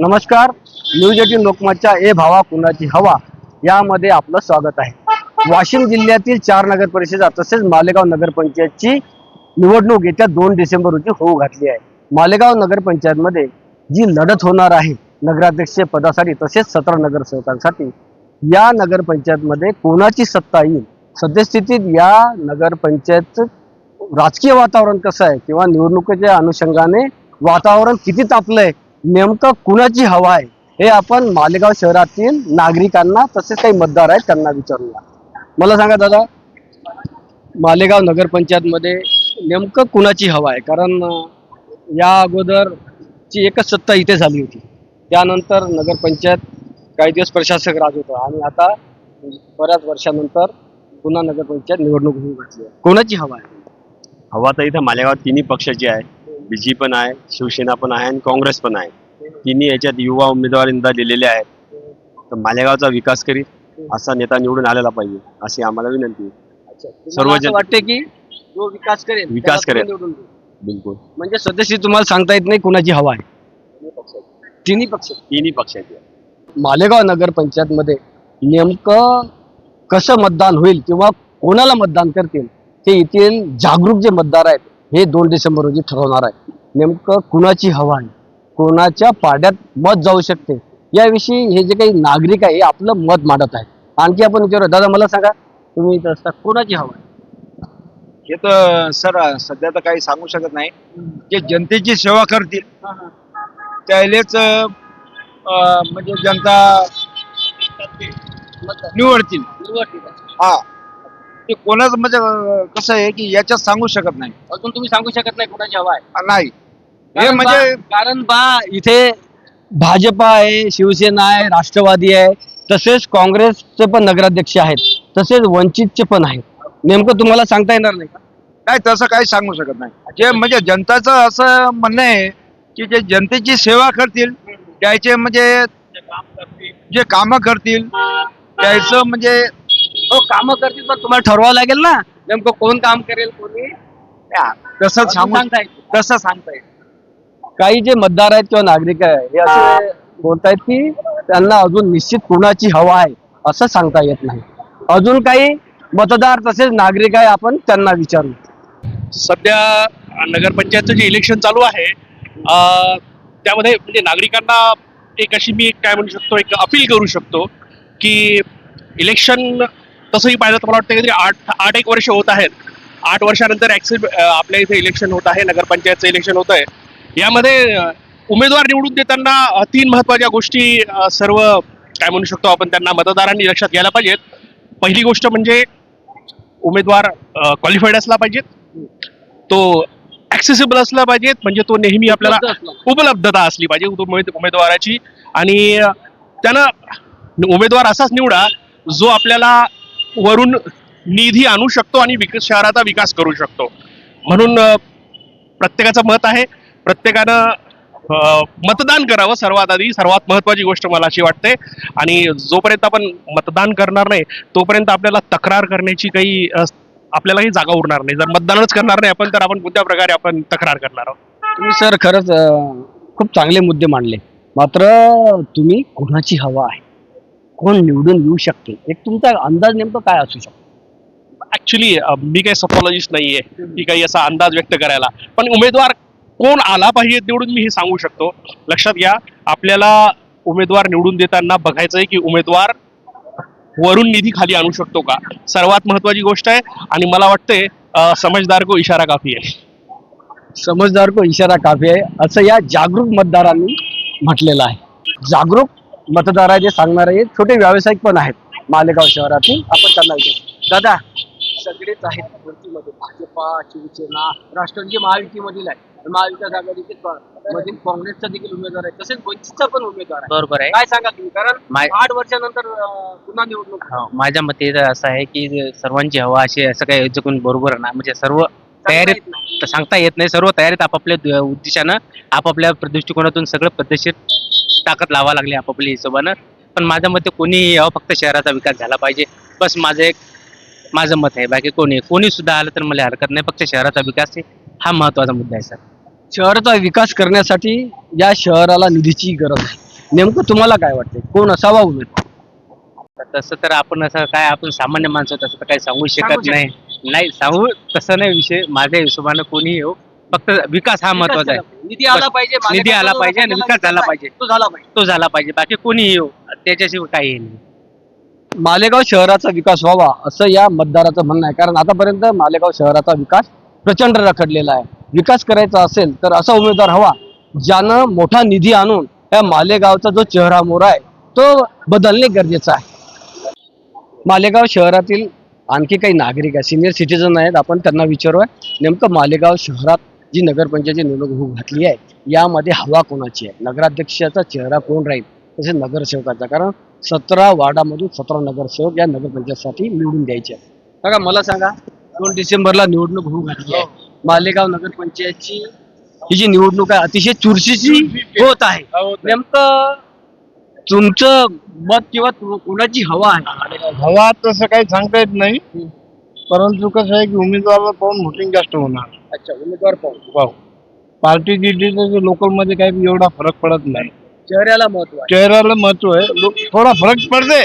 नमस्कार. News eighteen लोकमतच्या ए भावा कुणाची हवा यामध्ये आपलं स्वागत आहे. वाशिम जिल्ह्यातील चार नगर परिषदा तसेच मालेगाव नगरपंचायतची निवडणूक येत्या दोन डिसेंबर रोजी होऊ घातली आहे. मालेगाव नगरपंचायतमध्ये जी लढत होणार आहे नगराध्यक्ष पदासाठी तसेच सतरा नगरसेवकांसाठी या नगरपंचायतमध्ये कोणाची सत्ता येईल? सद्यस्थितीत या नगरपंचायत राजकीय वातावरण कसं आहे किंवा निवडणुकीच्या अनुषंगाने वातावरण किती तापलंय? नेमकं कुणाची हवा आहे हे आपण मालेगाव शहरातील नागरिकांना तसेच काही मतदार आहेत त्यांना विचारूया. मला सांगा दादा मालेगाव नगरपंचायतमध्ये नेमकं कुणाची हवा आहे? कारण या अगोदरची एकच सत्ता इथे झाली होती. त्यानंतर नगरपंचायत काही दिवस प्रशासक राज होता आणि आता बऱ्याच वर्षानंतर पुन्हा नगरपंचायत निवडणूक होऊन घातली आहे. कोणाची हवा आहे? हवा तर इथं मालेगाव तिन्ही पक्षाची आहे बीजेपी पण आहे शिवसेना पण आहे आणि काँग्रेस पण आहे. तिन्ही याच्यात युवा उमेदवार यंदा दिलेले आहेत. तर मालेगावचा विकास करीत असा नेता निवडून आलेला पाहिजे अशी आम्हाला विनंती आहे. सर्व सर्व जन- वाटते की जो विकास करेल विकास त्याला करेल. निवडून देऊ. बिलकुल. म्हणजे सदस्य तुम्हाला सांगता येत नाही कुणाची हवा आहे. तिन्ही पक्ष तिन्ही पक्षाची मालेगाव नगरपंचायतमध्ये नेमकं कसं मतदान होईल किंवा कोणाला मतदान करतील ते येथील जागरूक जे मतदार आहेत हे दोन डिसेंबर रोजी ठरवणार आहे. नेमकं कुणाची हवा आहे कोणाच्या पाड्यात मत जाऊ शकते याविषयी हे जे काही नागरिक आहे हे आपलं मत मांडत आहे आणखी आपण विचारू दादा मला सांगा तुम्ही इथं असता कोणाची हवा आहे हे तर सर सध्या तर काही सांगू शकत नाही. जे जनतेची सेवा करतील त्यालेच म्हणजे जनता निवडतील. हा. ते कोणाच म्हणजे अं, कसं आहे की याच्यात सांगू शकत नाही. अजून तुम्ही सांगू शकत नाही कोणाची हवा आहे. नाही. हे कारण म्हणजे बा- कारण बा इथे भाजपा आहे शिवसेना आहे राष्ट्रवादी आहे तसेच काँग्रेसचे पण नगराध्यक्ष आहेत तसेच वंचितचे पण आहेत. नेमकं तुम्हाला सांगता येणार नाही का? काय तसं काही सांगू शकत नाही. जे म्हणजे जनताचं असं म्हणणं आहे की जे जनतेची सेवा करतील त्याचे म्हणजे जे कामं करतील त्याचं म्हणजे हो कामं करतील पण तुम्हाला ठरवावं लागेल ना. नेमकं कोण काम करेल कोणी? तसं सांगू सांगता येईल. तसं सांगता येईल. काही जे मतदार आहेत किंवा नागरिक आहे हे असे बोलतायत की त्यांना अजून निश्चित कुणाची हवा आहे असं सांगता येत नाही. अजून काही मतदार तसेच नागरिक आहे आपण त्यांना विचारू. सध्या नगरपंचायतचं जे इलेक्शन चालू आहे अं, त्यामध्ये म्हणजे नागरिकांना एक अशी मी एक काय म्हणू शकतो एक अपील करू शकतो की इलेक्शन तसंही पाहिलं तर मला वाटतं काहीतरी आठ आठ एक वर्ष होत आहेत. आठ वर्षानंतर ऍक्सिड आपल्या इथे इलेक्शन होत आहे नगरपंचायतचं इलेक्शन होत आहे. यामध्ये उमेदवार निवडून देताना तीन महत्त्वाच्या गोष्टी सर्व काय म्हणू शकतो आपण त्यांना मतदारांनी लक्षात घ्यायला पाहिजेत. पहिली गोष्ट म्हणजे उमेदवार क्वालिफाईड असला पाहिजेत. तो ऍक्सेसिबल असला पाहिजेत. म्हणजे तो नेहमी आपल्याला. उपलब्धता असली पाहिजे उमेद- उमेदवाराची. आणि त्यानं उमेदवार असाच निवडा जो आपल्याला वरून निधी आणू शकतो आणि विक शहराचा विकास करू शकतो. म्हणून प्रत्येकाचं मत आहे. प्रत्येकानं मतदान करावं सर्वात आधी. सर्वात महत्वाची गोष्ट मला अशी वाटते. आणि जोपर्यंत आपण मतदान करणार नाही तोपर्यंत आपल्याला तक्रार करण्याची काही आपल्याला काही जागा उरणार नाही. जर मतदानच करणार नाही आपण तर आपण कोणत्या प्रकारे आपण तक्रार करणार आहोत? तुम्ही सर खरंच खूप चांगले मुद्दे मांडले. मात्र तुम्ही कोणाची हवा आहे? कोण निवडून येऊ शकते? एक तुमचा अंदाज नेमकं काय असू शकतो? ऍक्च्युली मी काही सफॉलॉजिस्ट नाहीये की काही असा अंदाज व्यक्त करायला. पण उमेदवार कोण आला पाहिजे निवडून मी हे सांगू शकतो. लक्षात घ्या आपल्याला उमेदवार निवडून देताना बघायचं आहे की उमेदवार वरून निधी खाली आणू शकतो का? सर्वात महत्वाची गोष्ट आहे आणि मला वाटते अं, समजदार को इशारा काफी आहे. समजदार को इशारा काफी आहे. असं या जागरूक मतदारांनी म्हटलेलं आहे. जागरूक मतदार आहे जे सांगणारे हे छोटे व्यावसायिक पण आहेत मालेगाव शहरातील. आपण त्यांना विचारू. दादा सगळेच आहेत वरतीमध्ये. भाजपा शिवसेना राष्ट्रवादी महायुतीमधील आहे महाविकास आघाडीचे मधील काँग्रेसचा देखील उमेदवार आहे. तसेच वंचितचा पण उमेदवार आहे. बरोबर आहे. काय सांगा तुम्ही? कारण आठ वर्षानंतर पुन्हा निवडणूक हो, माझ्या मते तर असं आहे की सर्वांची हवा अशी असं काही चुकून बरोबर ना. म्हणजे सर्व तयारीत सांगता येत नाही. सर्व तयारीत आपापल्या उद्देशानं आपापल्या दृष्टिकोनातून सगळं पद्धतशीर ताकद लावा लागली आपापल्या हिशोबानं पण माझ्या मते कोणी यावं फक्त शहराचा विकास झाला पाहिजे. बस माझं एक माझं मत आहे. बाकी कोणी कोणी सुद्धा आलं तर मला हरकत नाही. फक्त शहराचा विकास हा महत्त्वाचा मुद्दा आहे सर. शहराचा विकास करण्यासाठी या शहराला निधीची गरज आहे. नेमकं तुम्हाला काय वाटतंय? कोण असावा उमेदवार तसं तर आपण असं काय आपण सामान्य माणसं तसं तर काही सांगू सांगू शकत नाही. नाही सांगू तसं नाही विषय. माझ्या हिशोबानं कोणी येऊ फक्त विकास हा महत्त्वाचा आहे. निधी आला पाहिजे निधी आला पाहिजे आणि विकास झाला पाहिजे. तो झाला पाहिजे. तो झाला पाहिजे. बाकी कोणी येऊ त्याच्याशिवाय काही नाही. मालेगाव शहराचा विकास व्हावा असं या मतदाराचं म्हणणं आहे. कारण आतापर्यंत मालेगाव शहराचा विकास प्रचंड रखडलेला आहे. विकास करायचा असेल तर असा उमेदवार हवा ज्यानं मोठा निधी आणून या मालेगावचा जो चेहरा मोहरा आहे तो बदलणे गरजेचं आहे. मालेगाव शहरातील आणखी काही नागरिक आहे सिनियर सिटीजन आहेत आपण त्यांना विचारूया. नेमकं मालेगाव शहरात जी नगरपंचायतची निवडणूक होऊ घातली आहे यामध्ये हवा कोणाची आहे? नगराध्यक्षाचा चेहरा कोण राहील? तसेच नगरसेवकाचा कारण सतरा वार्डामधून सतरा नगरसेवक या नगरपंचायतसाठी निवडून द्यायचे आहेत. बघा मला सांगा दोन डिसेंबरला निवडणूक होऊ घातली आहे. मालेगाव नगरपंचायतची ही जी निवडणूक आहे अतिशय चुरशीची होत आहे. नेमकं तुमचं मत किंवा तु- कोणाची हवा आहे? हवा तसं काही सांगता येत नाही. परंतु कसं आहे की उमेदवाराला पाहून व्होटिंग जास्त होणार? अच्छा उमेदवार पाहून पाहू. पार्टी गिल्टीचं लोकलमध्ये काही एवढा फरक पडत नाही. चेहऱ्याला महत्त्व आहे. चेहऱ्याला महत्त्व आहे. लो- थोडा फरक पडते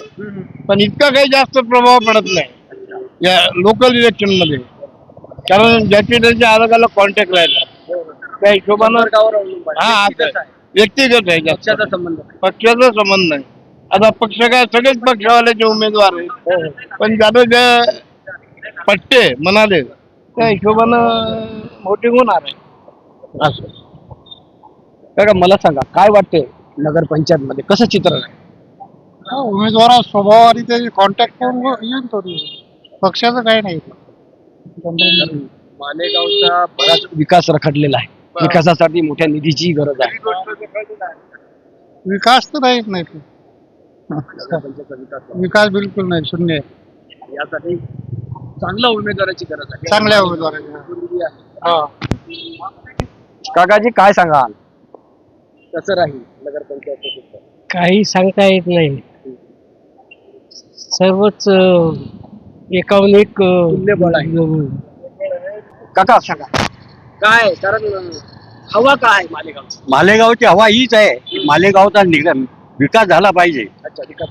पण इतका काही जास्त प्रभाव पडत नाही. या लोकल इलेक्शनमध्ये. कारण ज्याचे त्याचे अलग अलग कॉन्टॅक्ट राहतात त्या हिशोबानं संपर्कावर अवलंबून आहे. हा, व्यक्तिगत आहे. व्यक्तिगत आहे जास्त. पक्षाचा संबंध नाही. पक्षाचा संबंध नाही. आता पक्ष काय सगळेच पक्षवाल्याचे उमेदवार आहेत. पण ज्यादा जे पट्टे म्हणाले त्या हिशोबानं वोटिंग होणार आहे. असं. काका मला सांगा काय वाटते नगरपंचायत मध्ये कसं चित्र आहे? उमेदवारा स्वभाव आणि त्याचे कॉन्टॅक्ट करून येऊन तो पक्षाचं काही नाही. मालेगावचा बराच विकास रखडलेला आहे. विकासासाठी मोठ्या निधीची गरज आहे. विकास तर नाही. विकास बिलकुल नाही शून्य आहे. यासाठी चांगल्या उमेदवाराची गरज आहे. चांगल्या उमेदवारांना हा. काकाजी काय सांगाल? कसं राहील नगरपंचायत काही सांगता येत नाही. सर्वच एकाहून एक तुल्यबळ आहे. काका सांगा. काय? कारण हवा काय मालेगाव? मालेगावची हवा हीच आहे. की मालेगावचा निग- विकास झाला पाहिजे.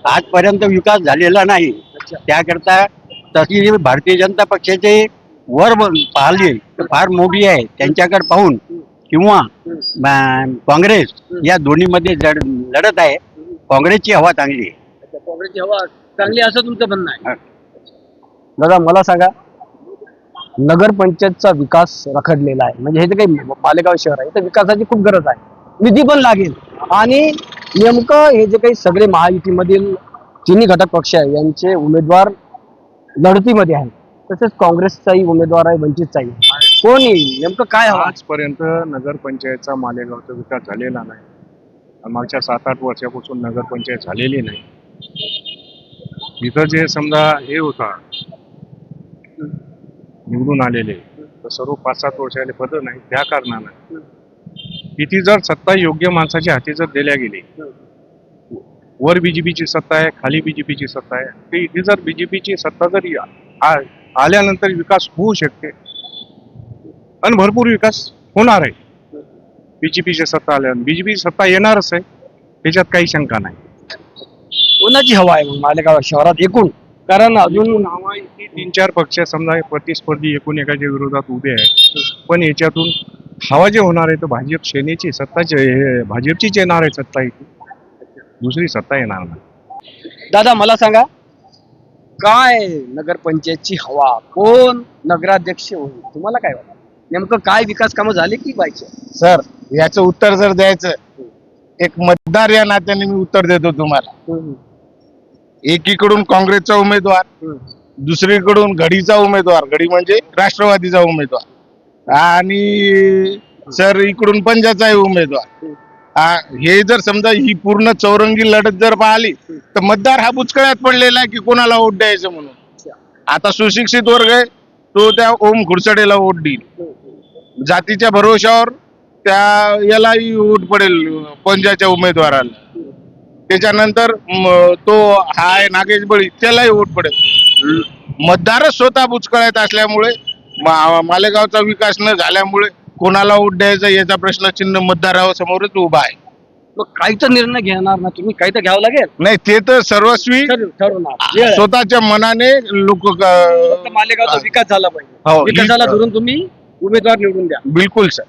आजपर्यंत विकास झालेला नाही. त्याकरता तशी भारतीय जनता पक्षाचे वर पाहिली तर फार मोठी आहे. त्यांच्याकडे पाहून किंवा काँग्रेस या दोन्हीमध्ये जड लढत आहे. काँग्रेसची हवा चांगली आहे. अच्छा, काँग्रेसची हवा चांगली असं तुमचं म्हणणं आहे? हा. दादा मला सांगा नगरपंचायतचा विकास रखडलेला आहे. म्हणजे हे जे काही मालेगाव शहर आहे तर विकासाची खूप गरज आहे. निधी पण लागेल. आणि नेमकं हे जे काही सगळे महायुतीमधील तिन्ही घटक पक्ष आहे यांचे उमेदवार लढतीमध्ये आहे. तसेच काँग्रेसचाही उमेदवार आहे वंचितचाही. कोण येईल? नेमकं काय हवं? आजपर्यंत नगरपंचायतचा मालेगावचा विकास झालेला नाही. मागच्या सात आठ वर्षापासून नगरपंचायत झालेली नाही. इथं जे समजा हे होता निवडून आलेले तर सर्व पाच सात वर्षाले पद नाही त्या कारणानं. तिथे जर सत्ता योग्य माणसाच्या हाती जर दिल्या गेली वर बीजेपीची सत्ता आहे खाली बीजेपीची सत्ता आहे. ते इथे जर बीजेपीची सत्ता जर आल्यानंतर विकास होऊ शकते. आणि भरपूर विकास होणार आहे. बीजेपीची सत्ता आल्यावर. बीजेपी सत्ता येणारच आहे. त्याच्यात काही शंका नाही. कोणाची हवा आहे मालेगाव शहरात एकूण? कारण अजून नावा इथे तीन चार पक्ष समजा प्रतिस्पर्धी एकूण एकाच्या विरोधात उभे आहेत. पण याच्यातून हवा जे होणार आहे तर भाजप सेनेची सत्ताचे भाजपचीच येणार आहे सत्ता इथे दुसरी सत्ता येणार नाही. दादा मला सांगा काय नगरपंचायतची हवा? कोण नगराध्यक्ष होईल? तुम्हाला काय वाटतं? नेमकं काय विकास कामं झाली की पाहिजे सर याचं उत्तर जर द्यायचं एक मतदार या नात्याने मी उत्तर देतो तुम्हाला. एकीकडून काँग्रेसचा उमेदवार दुसरीकडून घडीचा उमेदवार घडी म्हणजे राष्ट्रवादीचा उमेदवार. आणि सर इकडून पंजाचाही उमेदवार. हे जर समजा ही पूर्ण चौरंगी लढत जर पाहिली तर मतदार हा बुचकळ्यात पडलेला आहे की कोणाला वोट द्यायचं म्हणून? आता सुशिक्षित वर्ग आहे तो त्या ओम खुरसडेला वोट देईल. जातीच्या भरोशावर त्या यालाही वोट पडेल पंजाच्या उमेदवाराला. त्याच्यानंतर तो हा आहे नागेश बळी त्यालाही वोट पडेल. मतदारच स्वतः बुचकळ्यात असल्यामुळे मा- मालेगावचा विकास न झाल्यामुळे कोणाला वोट द्यायचा याचा प्रश्न चिन्ह मतदारासमोरच उभा आहे. मग काही तर निर्णय घेणार ना तुम्ही काही तर घ्यावं लागेल. नाही ते तर सर्वस्वी ठरव- ठरवणार. वेळ आहे. स्वतःच्या मनाने लोक फक्त मालेगावचा विकास झाला पाहिजे. हो विकासाला धरून तुम्ही उमेदवार निवडून द्या. बिलकुल सर.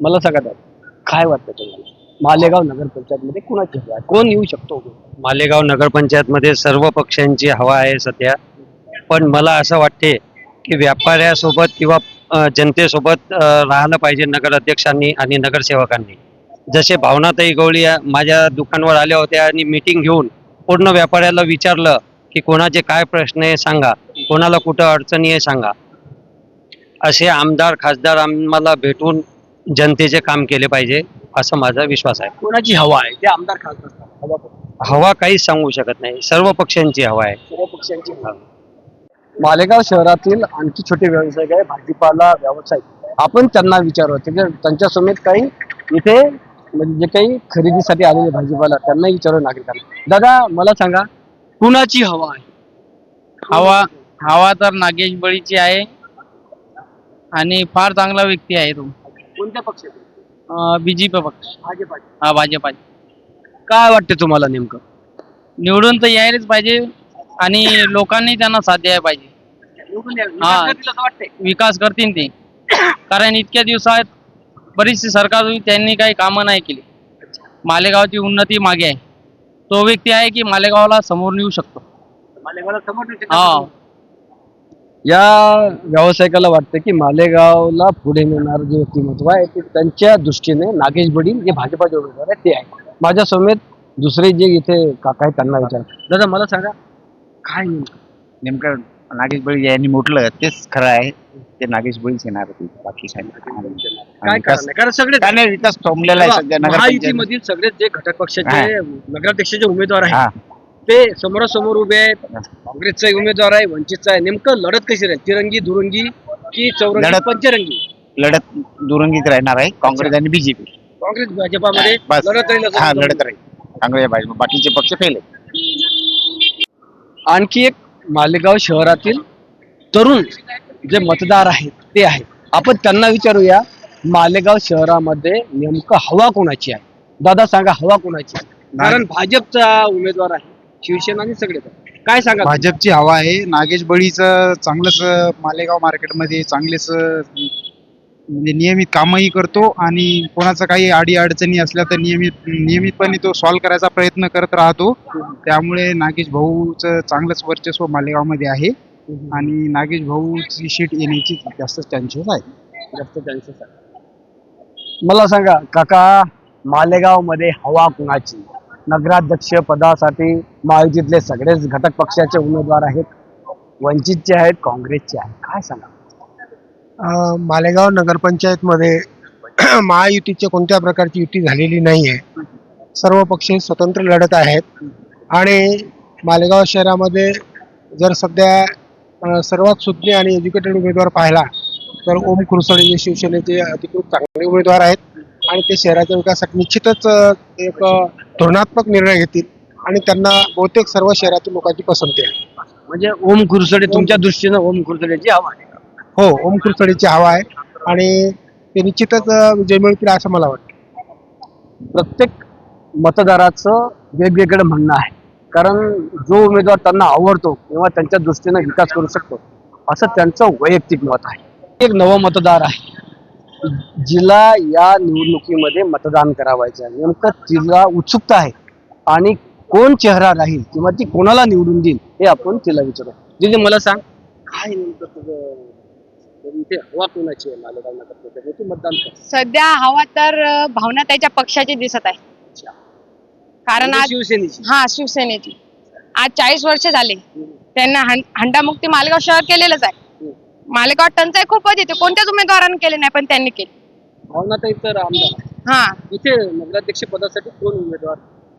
मला सांगा दादा, काय वाटतं तुम्हाला? मालेगाव नगर पंचायत मध्ये कुणाची हवा आहे? कोण येऊ शकतो? उमेदवार? मालेगाव नगरपंचायतमध्ये सर्व पक्षांची हवा आहे सध्या. पण मला असं वाटते की व्यापाऱ्यासोबत किंवा जनतेसोबत राहिलं पाहिजे नगराध्यक्षांनी आणि नगरसेवकांनी. जसे भावनाताई गवळी माझ्या दुकानवर आल्या होत्या आणि मीटिंग घेऊन पूर्ण व्यापाऱ्याला विचारलं की कोणाचे काय प्रश्न आहे सांगा. कोणाला कुठं अडचणी आहे सांगा. असे आमदार खासदार आम्हाला भेटून जनतेचे काम केले पाहिजे असं माझा विश्वास आहे. कोणाची हवा आहे? ते आमदार खासदार? हवा काहीच सांगू शकत नाही. सर्व पक्षांची हवा आहे. सर्व पक्षांची हवा मालेगाव शहरातील आणखी छोटे व्यावसायिक आहे भाजीपाला व्यावसायिक. आपण त्यांना विचारू त्याच्या त्यांच्या समेत काही इथे म्हणजे जे काही खरेदीसाठी आलेले भाजीपाला त्यांना विचारू नागरिकांना. दादा मला सांगा कुणाची हवा आहे? हवा हवा तर नागेश बळीची आहे आणि फार चांगला व्यक्ती आहे तो. कोणत्या पक्षाची? बीजेपी पक्ष. भाजपाची. हा भाजपाची. काय वाटते तुम्हाला नेमकं? निवडून तर यायलाच पाहिजे. आणि लोकांनी त्यांना साथ द्यायला पाहिजे. हा. विकास करतील असं वाटतंय विकास करतील ते कारण इतक्या दिवसात बरीचशी सरकार होती, त्यांनी काही कामं नाही केली मालेगावची उन्नती मागे आहे तो व्यक्ती आहे की मालेगावला समोर नेऊ शकतो मालेगावला समोर? हा या व्यावसायिकाला वाटतं की मालेगावला पुढे नेणार जे व्यक्तिमत्व आहे ते त्यांच्या दृष्टीने नागेश बडील जे भाजपाचे उमेदवार आहेत ते आहे माझ्या समेत दुसरे जे इथे काका आहेत त्यांना विचार दादा मला सांगा काय नेमकं नागेश बळी यांनी म्हटलं तेच खरं आहे. ते नागेश बळीच येणार होते बाकी नाही. काय विकास कारण आहे? कारण सगळे काय नाही विकास थांबलेला आहे सध्या महायुतीमधील सगळे जे घटक पक्षाचे नगराध्यक्षाचे उमेदवार हा. आहेत ते समोरासमोर उभे आहेत. काँग्रेसचा उमेदवार आहे वंचितचा आहे. नेमकं लढत कशी राहील? तिरंगी दुरंगी की चौरंगी? लढत- पंचरंगी? लढत दुरंगीत राहणार आहे काँग्रेस आणि बीजेपी काँग्रेस भाजपामध्ये बस. लढत राहील असं हा तुमचं लढत राहील. काँग्रेस भाजप बाकीचे पक्ष फेल आहेत. आणखी एक मालेगाव शहरातील तरुण जे मतदार आहेत ते आहेत. आपण त्यांना विचारूया मालेगाव शहरामध्ये नेमकं हवा कोणाची आहे? दादा सांगा हवा कोणाची आहे? कारण भाजपचा उमेदवार आहे शिवसेना आणि सगळे काय सांगा भाजपची हवा आहे. नागेश बळीचं चांगलंच मालेगाव मार्केटमध्ये चांगलेच म्हणजे नियमित कामही करतो आणि कोणाचं काही अडी अडचणी असल्या तर नियमित नियमितपणे तो सॉल्व्ह करायचा प्रयत्न करत राहतो. त्यामुळे नागेश भाऊचं चांगलंच वर्चस्व मालेगावमध्ये आहे. आणि नागेश भाऊची शीट येण्याची जास्त चान्सेस आहे जास्त चान्सेस आहे मला सांगा काका मालेगावमध्ये हवा कुणाची? नगराध्यक्ष पदासाठी महायुतीतले सगळेच घटक पक्षाचे उमेदवार आहेत. वंचितचे आहेत काँग्रेसचे आहेत. काय सांगा? मालेगाव नगरपंचायतमध्ये महायुतीच्या कोणत्या प्रकारची युती झालेली नाही आहे सर्व पक्ष स्वतंत्र लढत आहेत. आणि मालेगाव शहरामध्ये जर सध्या सर्वात सुज्ञ आणि एज्युकेटेड उमेदवार पाहिला तर ओम कुरसळे हे शिवसेनेचे अधिकृत चांगले उमेदवार आहेत. आणि ते शहराच्या विकासासाठी निश्चितच एक धोरणात्मक निर्णय घेतील. आणि त्यांना बहुतेक सर्व शहरातील लोकांची पसंती आहे. म्हणजे ओम कुरसडे तुमच्या दृष्टीनं ओम कुरसडेची हवा आहे. हो ओम कुरसडेची हवा आहे आणि ते निश्चितच विजय मिळतील असं मला वाटतं. प्रत्येक मतदाराचं वेगवेगळं म्हणणं आहे. कारण जो उमेदवार त्यांना आवडतो किंवा त्यांच्या दृष्टीनं विकास करू शकतो असं त्यांचं वैयक्तिक मत आहे. एक नवं मतदार आहे. जिला या निवडणुकीमध्ये मतदान करावायचं आहे. नेमकं तिला उत्सुकता आहे. आणि कोण चेहरा राहील किंवा ती कोणाला निवडून देईल हे आपण तिला विचारू. दिदी मला सांग. काय नेमकं तुझं इथे हवा कोणाची आहे? मालेगाव तू मतदान कर सध्या हवा तर भावना त्याच्या पक्षाची दिसत आहे. कारण आज शिवसेनेची. हा शिवसेनेची. आज चाळीस वर्ष झाले. त्यांना हंडामुक्ती मालेगाव शहर केलेलंच आहे. मालेगाव टंचाई खूप होती. ते कोणत्याच उमेदवारांनी केले नाही पण त्यांनी केले. भावनाताई तर आमदार आहे. हा. इथे नगराध्यक्ष पदासाठी कोण उमेदवार?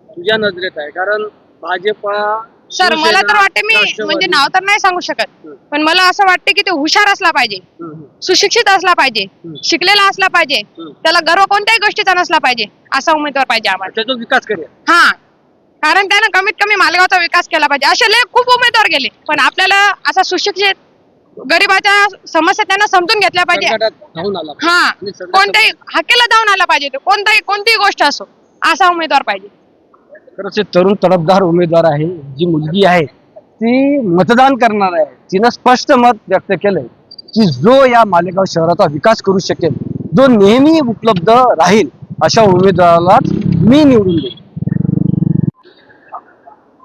तुझ्या नजरेत आहे. कारण भाजपा सर मला तर वाटते मी म्हणजे नाव तर नाही सांगू शकत पण मला असं वाटतं की ते हुशार असला पाहिजे सुशिक्षित असला पाहिजे शिकलेला असला पाहिजे त्याला गर्व कोणत्याही गोष्टीचा नसला पाहिजे असा उमेदवार पाहिजे आम्हाला. त्याचा विकास करेल. हा. कारण त्यानं कमीत कमी मालेगावचा विकास केला पाहिजे. असे लय खूप उमेदवार गेले पण आपल्याला असा सुशिक्षित गरिबाच्या समस्या त्यांना समजून घेतल्या पाहिजे. धावून आला हा. कोणत्याही हाकेला जाऊन आला पाहिजे तो. कोणताही कोणतीही गोष्ट असो असा उमेदवार पाहिजे. खरंच तरुण तडफदार उमेदवार आहे जी मुलगी आहे ती मतदान करणार आहे. तिनं स्पष्ट मत व्यक्त केलंय की जो या मालेगाव शहराचा विकास करू शकेल जो नेहमी उपलब्ध राहील अशा उमेदवारालाच मी निवडून देईन.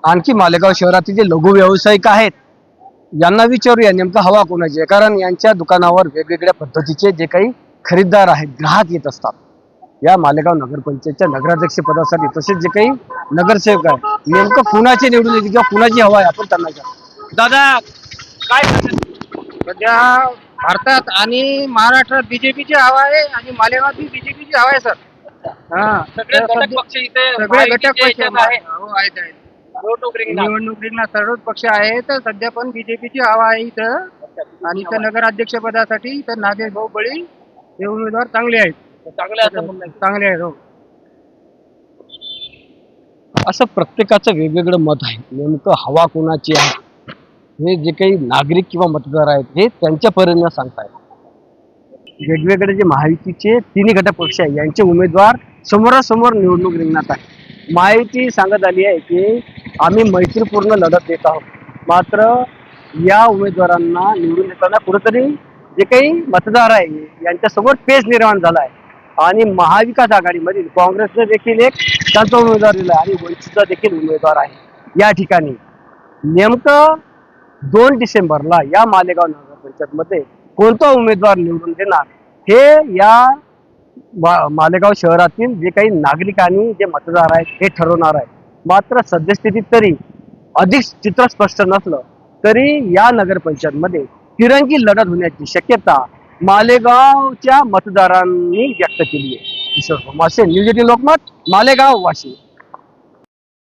आणखी मालेगाव शहरातील जे लघु व्यावसायिक आहेत यांना विचारूया नेमकं हवा कोणाची आहे? कारण यांच्या दुकानावर वेगवेगळ्या पद्धतीचे जे काही खरीददार आहेत ग्राहक येत असतात. या मालेगाव नगरपंचायतच्या नगराध्यक्ष पदासाठी तसेच जे काही नगरसेवक आहेत नेमकं कुणाचे निवडून येते किंवा कुणाची हवा आहे आपण त्यांना विचारू. दादा काय सध्या भारतात आणि महाराष्ट्रात बीजेपीची हवा आहे आणि मालेगावात बीजेपीची हवा आहे सर हा सगळे तर घटक सध्या- पक्ष इथे सगळे महायुतीचे घटक पक्ष याच्यात आहे. हो, आहेत आहेत निवडणूक रिंगणात. निवडणूक रिंगणात सर्वच पक्ष आहेत सध्या पण बीजेपीची हवा आहे इथं आणि इथं नगराध्यक्ष पदासाठी इथं नागेश भाऊ बळी हे उमेदवार चांगले आहेत चांगलं आहे असं म्हणणं आहे. चांगले आहेत हो. असं प्रत्येकाचं वेगवेगळं मत आहे. नेमकं हवा कोणाची आहे? हे जे काही नागरिक किंवा मतदार आहेत हे त्यांच्या परीने सांगतायत. वेगवेगळे जे महायुतीचे तिन्ही घटक पक्ष आहे यांचे उमेदवार समोरासमोर निवडणूक रिंगणात आहे महायुती सांगत आली आहे की आम्ही मैत्रीपूर्ण लढत देत आहोत. मात्र या उमेदवारांना निवडून देताना कुठेतरी जे काही मतदार आहे यांच्यासमोर पेच निर्माण झाला आहे. आणि महाविकास आघाडीमधील काँग्रेसने देखील एक त्यांचा उमेदवार दिला आहे आणि वंचितचा देखील उमेदवार आहे. या ठिकाणी नेमकं दोन डिसेंबरला या मालेगाव नगरपंचायतमध्ये कोणता उमेदवार निवडून देणार हे या मालेगाव शहरातील जे काही नागरिकांनी जे मतदार आहेत हे ठरवणार आहे. मात्र सद्यस्थितीत तरी अधिक चित्र स्पष्ट नसलं तरी या नगरपंचायतमध्ये तिरंगी लढत होण्याची शक्यता मालेगावच्या मतदारांनी व्यक्त केली आहे. Kishore Mase news eighteen Lokmat Malegaon Washim